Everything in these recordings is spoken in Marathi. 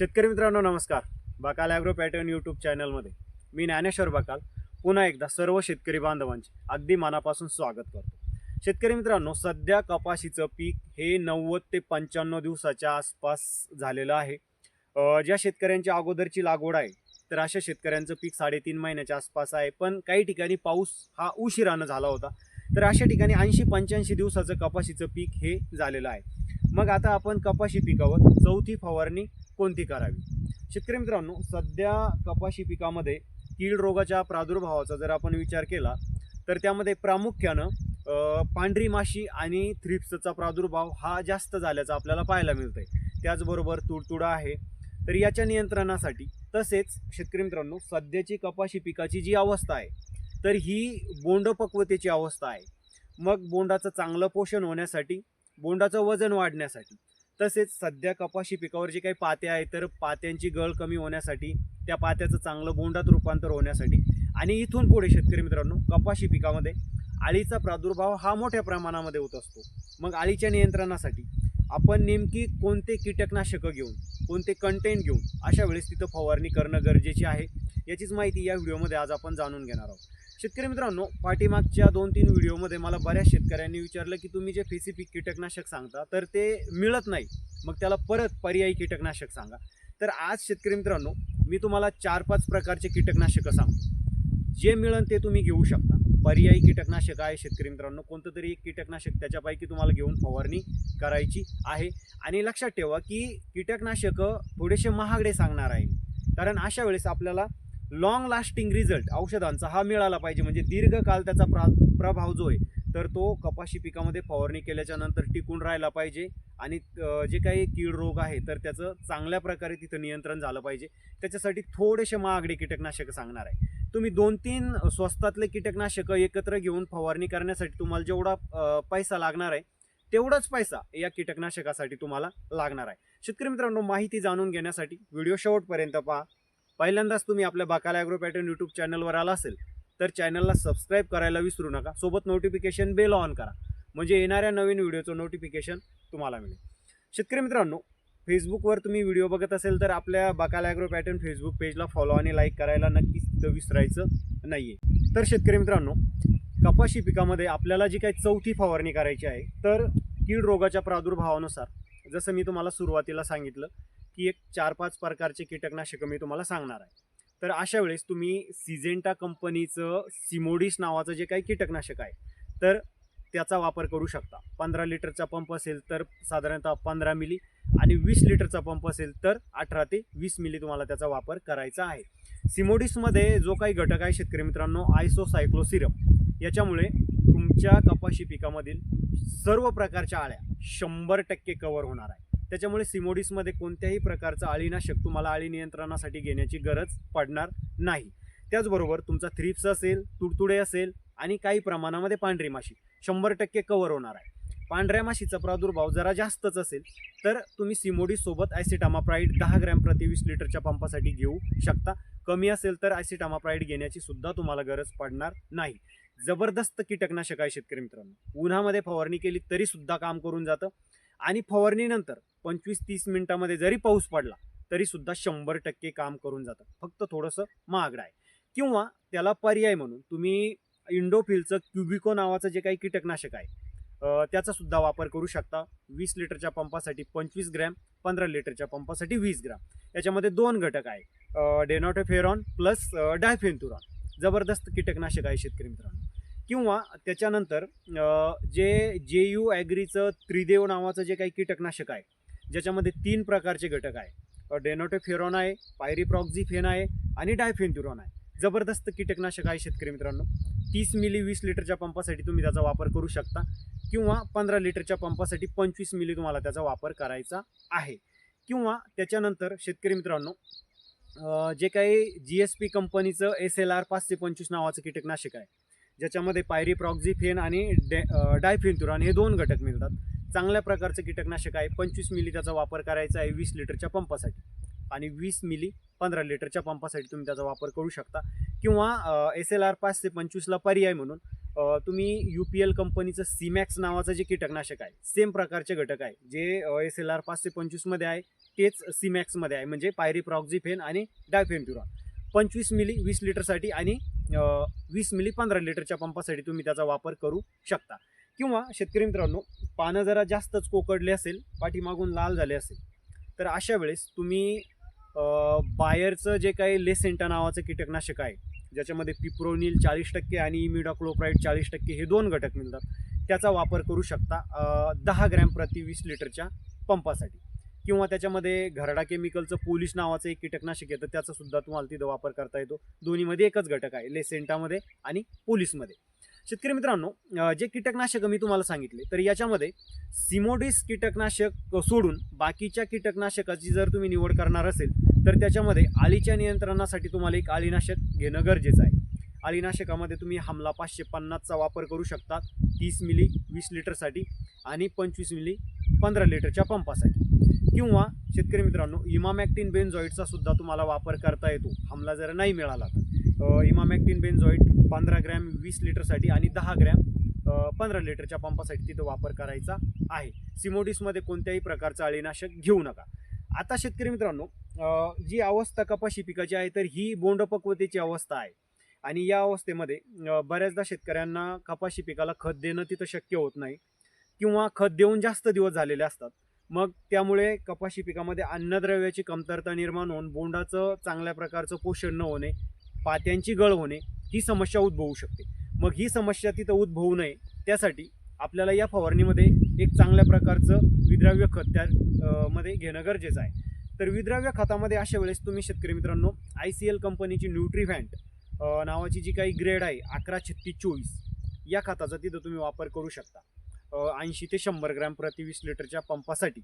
शेतकरी मित्रांनो नमस्कार. बकाल ॲग्रो पॅटर्न यूट्यूब चॅनलमध्ये मी ज्ञानेश्वर बकाल. पुन्हा एकदा सर्व शेतकरी बांधवांचे अगदी मनापासून स्वागत करतो. शेतकरी मित्रांनो सध्या कपाशीचं पीक हे नव्वद ते पंच्याण्णव दिवसाच्या आसपास झालेलं आहे. ज्या शेतकऱ्यांची अगोदरची लागवड आहे तर अशा शेतकऱ्यांचं पीक साडेतीन महिन्याच्या आसपास आहे. पण काही ठिकाणी पाऊस हा उशिरानं झाला होता. तर अशा ठिकाणी ऐंशी पंच्याऐंशी दिवसाचं कपाशीचं पीक हे झालेलं आहे. मग आता आपण कपाशी पिकावर चौथी फवारणी कोणती करावी? शेतकरी मित्रांनो सध्या कपाशी पिकामध्ये कीड रोगाच्या प्रादुर्भावाचा जर आपण विचार केला तर त्यामध्ये प्रामुख्यानं पांढरी माशी आणि थ्रिप्सचा प्रादुर्भाव हा जास्त झाल्याचा आपल्याला पाहायला मिळतंय. त्याचबरोबर तुडतुडा आहे. तर याच्या नियंत्रणासाठी तसेच शेतकरी मित्रांनो सध्याची कपाशी पिकाची जी अवस्था आहे तर ही बोंडपक्वतेची अवस्था आहे. मग बोंडाचं चांगलं पोषण होण्यासाठी बोंडाचं वजन वाढण्यासाठी. तसेच सध्या कपाशी पिकावर जे काही पात्या आहेत तर पात्यांची गळ कमी होण्यासाठी त्या पात्याचं चांगलं बोंडात रूपांतर होण्यासाठी आणि इथून पुढे शेतकरी मित्रांनो कपाशी पिकामध्ये आळीचा प्रादुर्भाव हा मोठ्या प्रमाणामध्ये होत असतो. मग आळीच्या नियंत्रणासाठी आपण नेमकी कोणते कीटकनाशकं घेऊन कोणते कंटेंट घेऊन अशा वेळेस तिथं फवारणी करणं गरजेचे आहे. याचीच माहिती या व्हिडिओमध्ये आज आपण जाणून घेणार आहोत. शेतकरी मित्रांनो पाठीमागच्या दोन तीन व्हिडिओमध्ये मला बऱ्याच शेतकऱ्यांनी विचारलं की तुम्ही जे फेसिफिक कीटकनाशक सांगता तर ते मिळत नाही. मग त्याला परत पर्यायी कीटकनाशक सांगा. तर आज शेतकरी मित्रांनो मी तुम्हाला चार पाच प्रकारचे कीटकनाशकं सांगतो. जे मिळेल ते तुम्ही घेऊ शकता. पर्यायी कीटकनाशक आहे शेतकरी मित्रांनो. कोणतं तरी एक कीटकनाशक त्याच्यापैकी तुम्हाला घेऊन फवारणी करायची आहे. आणि लक्षात ठेवा की कीटकनाशकं थोडेसे महागडे सांगणार आहे कारण अशा वेळेस आपल्याला लॉंग लास्टिंग रिझल्ट औषधांचा हा मिळाला पाहिजे. म्हणजे दीर्घकाल त्याचा प्रा प्रभाव जो आहे तर तो कपाशी पिकामध्ये फवारणी केल्याच्यानंतर टिकून राहायला पाहिजे. आणि जे काही कीड रोग आहे तर त्याचं चांगल्या प्रकारे तिथं नियंत्रण झालं पाहिजे. त्याच्यासाठी थोडेसे महागडे कीटकनाशकं सांगणार आहे. तुम्ही दोन तीन स्वस्तातले कीटकनाशकं एकत्र घेऊन फवारणी करण्यासाठी तुम्हाला जेवढा पैसा लागणार आहे तेवढाच पैसा या कीटकनाशकासाठी तुम्हाला लागणार आहे. शेतकरी मित्रांनो माहिती जाणून घेण्यासाठी व्हिडिओ शेवटपर्यंत पहा. पहिल्यांदाच तुम्ही आपल्या बाकाला ॲग्रो पॅटर्न यूट्यूब चॅनलवर आला असेल तर चॅनलला सबस्क्राईब करायला विसरू नका. सोबत नोटिफिकेशन बेल ऑन करा. म्हणजे येणाऱ्या नवीन व्हिडिओचं नोटिफिकेशन तुम्हाला मिळेल. शेतकरी मित्रांनो फेसबुकवर तुम्ही व्हिडिओ बघत असेल तर आपल्या बाकाला ॲग्रो पॅटर्न फेसबुक पेजला फॉलो आणि लाईक करायला नक्कीच तिथं विसरायचं नाही आहे तर शेतकरी मित्रांनो कपाशी पिकामध्ये आपल्याला जी काही चौथी फवारणी करायची आहे तर कीड रोगाच्या प्रादुर्भावानुसार जसं मी तुम्हाला सुरुवातीला सांगितलं की एक चार पाच प्रकारचे कीटकनाशकं मी तुम्हाला सांगणार आहे. तर अशा वेळेस तुम्ही सिजेंटा कंपनीचं सिमोडिस नावाचं जे काही कीटकनाशक आहे तर त्याचा वापर करू शकता. पंधरा लिटरचा पंप असेल तर साधारणतः पंधरा मिली आणि वीस लिटरचा पंप असेल तर अठरा ते वीस मिली तुम्हाला त्याचा वापर करायचा आहे. सिमोडिसमध्ये जो काही घटक आहे शेतकरी मित्रांनो आयसोसायक्लोसिरम याच्यामुळे तुमच्या कपाशी पिकामधील सर्व प्रकारच्या आळ्या शंभर टक्के कव्हर होणार आहे. त्याच्यामुळे सिमोडिसमध्ये कोणत्याही प्रकारचं अळीनाशक तुम्हाला अळी नियंत्रणासाठी घेण्याची गरज पडणार नाही. त्याचबरोबर तुमचा थ्रिप्स असेल तुडतुडे असेल आणि काही प्रमाणामध्ये पांढरी माशी. शंभर टक्के कव्हर होणार आहे. पांढऱ्या माशीचा प्रादुर्भाव जरा जास्तच असेल तर तुम्ही सिमोडीसोबत ॲसिटामाप्राईड दहा ग्रॅम प्रति वीस लिटरच्या पंपासाठी घेऊ शकता. कमी असेल तर ॲसिटामाप्राईड घेण्याची सुद्धा तुम्हाला गरज पडणार नाही. जबरदस्त कीटकनाशक आहे शेतकरी मित्रांनो. उन्हामध्ये फवारणी केली तरी सुद्धा काम करून जातं. आणि फवारणीनंतर पंचवीस तीस मिनिटामध्ये जरी पाऊस पडला तरी सुद्धा शंभर टक्के काम करून जातं. फक्त थोडंसं महागडं आहे. किंवा त्याला पर्याय म्हणून तुम्ही इंडोफिलचं क्युबिको नावाचं जे काही कीटकनाशक आहे त्याचा सुद्धा वापर करू शकता. वीस लिटरच्या पंपासाठी पंचवीस ग्रॅम पंधरा लिटरच्या पंपासाठी वीस ग्रॅम. याच्यामध्ये दोन घटक आहे. डेनॉटोफेरॉन प्लस डायफेंथुरॉन जबरदस्त कीटकनाशक आहे शेतकरी मित्रांनो. किंवा त्याच्यानंतर जे जे यू ॲग्रीचं त्रिदेव नावाचं जे काही कीटकनाशक आहे ज्याच्यामध्ये तीन प्रकारचे घटक आहे. डेनोटोफेरॉन आहे पायरीप्रॉक्झिफेन आहे आणि डायफेन्थ्युरॉन आहे. जबरदस्त कीटकनाशक आहे शेतकरी मित्रांनो. तीस मिली वीस लिटरच्या पंपासाठी तुम्ही त्याचा वापर करू शकता किंवा पंधरा लिटरच्या पंपासाठी पंचवीस मिली तुम्हाला त्याचा वापर करायचा आहे. किंवा त्याच्यानंतर शेतकरी मित्रांनो जे काही जी एस पी कंपनीचं एस एल आर पाचशे पंचवीस नावाचं कीटकनाशक आहे ज्याच्यामध्ये पायरीप्रॉक्झिफेन आणि डे डायफेन्थुरान हे दोन घटक मिळतात. चांगल्या प्रकारचं कीटकनाशक आहे. पंचवीस मिली त्याचा वापर करायचा आहे वीस लिटरच्या पंपासाठी. आणि वीस मिली पंधरा लिटरच्या पंपासाठी तुम्ही त्याचा वापर करू शकता. किंवा एस एल आर पाचशे पंचवीसला पर्याय म्हणून तुम्ही यू पी एल कंपनीचं सीमॅक्स नावाचं जे कीटकनाशक आहे सेम प्रकारचे घटक आहे. जे एस एल आर पाचशे पंचवीसमध्ये आहे तेच सीमॅक्समध्ये आहे. म्हणजे पायरी प्रॉक्झिफेन आणि डायफेनप्युरॉन पंचवीस मिली वीस लिटरसाठी आणि वीस मिली पंधरा लिटरच्या पंपासाठी तुम्ही त्याचा वापर करू शकता. किंवा शेतकरी मित्रांनो पानं जरा जास्तच कोकडले असेल पाठीमागून लाल झाले असेल तर अशा वेळेस तुम्ही बायरचं जे काही लेसेंटा नावाचं कीटकनाशक आहे ज्याच्यामध्ये पिप्रोनिल चाळीस टक्के आणि इमिडाक्लोप्राईड चाळीस टक्के हे दोन घटक मिळतात त्याचा वापर करू शकता दहा ग्रॅम प्रति वीस लिटरच्या पंपासाठी. किंवा त्याच्यामध्ये घरडा केमिकलचं पोलिश नावाचं एक कीटकनाशक येतं त्याचासुद्धा तुम्हाला तिथं वापर करता येतो. दोन्हीमध्ये एकच घटक आहे लेसेंटामध्ये आणि पोलिसमध्ये शेतकरी मित्रांनो जे कीटकनाशक मी तुम्हाला सांगितले तर याच्यामध्ये सिमोडिस कीटकनाशक सोडून बाकीच्या कीटकनाशकाची जर तुम्ही निवड करणार असेल तर त्याच्यामध्ये आळीच्या नियंत्रणासाठी तुम्हाला एक आळीनाशक घेणं गरजेचं आहे. आळीनाशकामध्ये तुम्ही हमला पाचशे पन्नासचा वापर करू शकता तीस मिली वीस लिटरसाठी आणि पंचवीस मिली पंधरा लिटरच्या पंपासाठी. किंवा शेतकरी मित्रांनो इमामॅक्टिन बेनझॉईडचा सुद्धा तुम्हाला वापर करता येतो हमला जर नाही मिळाला तर. इमामॅक्टिन बेन्झॉईट पंधरा ग्रॅम वीस लिटरसाठी आणि दहा ग्रॅम पंधरा लिटरच्या पंपासाठी तिथं वापर करायचा आहे. सिमोडिसमध्ये कोणत्याही प्रकारचं अळीनाशक घेऊ नका. आता शेतकरी मित्रांनो जी अवस्था कपाशी पिकाची आहे तर ही बोंडपक्वतेची अवस्था आहे. आणि या अवस्थेमध्ये बऱ्याचदा शेतकऱ्यांना कपाशी पिकाला खत देणं तिथं शक्य होत नाही किंवा खत देऊन जास्त दिवस झालेले असतात. मग त्यामुळे कपाशी पिकामध्ये अन्नद्रव्याची कमतरता निर्माण होऊन बोंडाचं चांगल्या प्रकारचं पोषण न होणे पात्यांची गळ होणे ही समस्या उद्भवू शकते. मग ही समस्या तिथं उद्भवू नये त्यासाठी आपल्याला या फवारणीमध्ये एक चांगल्या प्रकारचं विद्राव्य खत त्या मध्ये घेणं गरजेचं आहे. तर विद्राव्य खतामध्ये अशा वेळेस तुम्ही शेतकरी मित्रांनो आय सी एल कंपनीची न्यूट्रीव्हॅन्ट नावाची जी काही ग्रेड आहे अकरा छत्तीस चोवीस या खताचा तिथं तुम्ही वापर करू शकता. ऐंशी ते शंभर ग्रॅम प्रति वीस लिटरच्या पंपासाठी.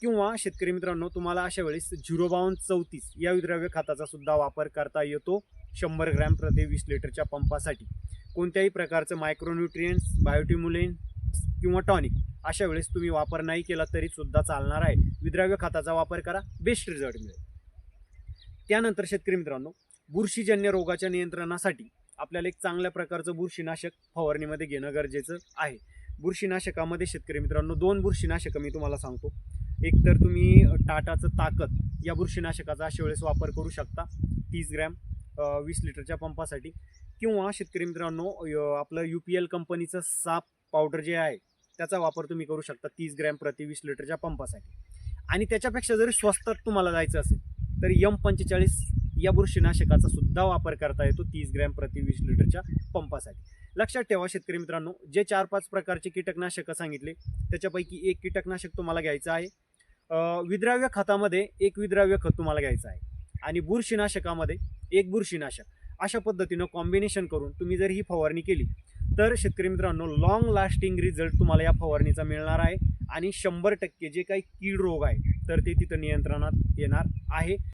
किंवा शेतकरी मित्रांनो तुम्हाला अशा वेळेस झिरो बावन्न चौतीस या विद्राव्य खताचा सुद्धा वापर करता येतो. शंभर ग्रॅम प्रति वीस लिटरच्या पंपासाठी. कोणत्याही प्रकारचं मायक्रोन्युट्रियन्स बायोटिम्युलेन किंवा टॉनिक अशा वेळेस तुम्ही वापर नाही केला तरी सुद्धा चालणार आहे. विद्राव्य खताचा वापर करा बेस्ट रिझल्ट मिळेल. त्यानंतर शेतकरी मित्रांनो बुरशीजन्य रोगाच्या नियंत्रणासाठी आपल्याला एक चांगल्या प्रकारचं बुरशीनाशक फवारणीमध्ये घेणं गरजेचं आहे. बुरशीनाशकामध्ये शेतकरी मित्रांनो दोन बुरशीनाशकं मी तुम्हाला सांगतो. एक तर तुम्ही टाटाचं ताकद या बुरशीनाशकाचा अशा वेळेस वापर करू शकता. तीस ग्रॅम वीस लिटरच्या पंपासाठी. किंवा शेतकरी मित्रांनो आपलं यू पी एल कंपनीचं साप पावडर जे आहे त्याचा वापर तुम्ही करू शकता तीस ग्रॅम प्रति वीस लिटरच्या पंपासाठी. आणि त्याच्यापेक्षा जरी स्वस्तात तुम्हाला जायचं असेल तर यम पंचेचाळीस या बुरशीनाशकाचा सुद्धा वापर करता येतो तीस ग्रॅम प्रति वीस लिटरच्या पंपासाठी. लक्षात ठेवा शेतकरी मित्रांनो जे चार पाच प्रकारचे कीटकनाशकं सांगितले त्याच्यापैकी एक कीटकनाशक तुम्हाला घ्यायचं आहे. विद्राव्य खतामध्ये एक विद्राव्य खत तुम्हाला घ्यायचं आहे. आणि बुरशीनाशकामध्ये एक बुरशीनाशक. अशा पद्धतीनं कॉम्बिनेशन करून तुम्ही जर ही फवारणी केली तर शेतकरी मित्रांनो लॉंग लास्टिंग रिझल्ट तुम्हाला या फवारणीचा मिळणार आहे. आणि शंभर टक्के जे काही कीड रोग आहे तर ते तिथं नियंत्रणात येणार आहे.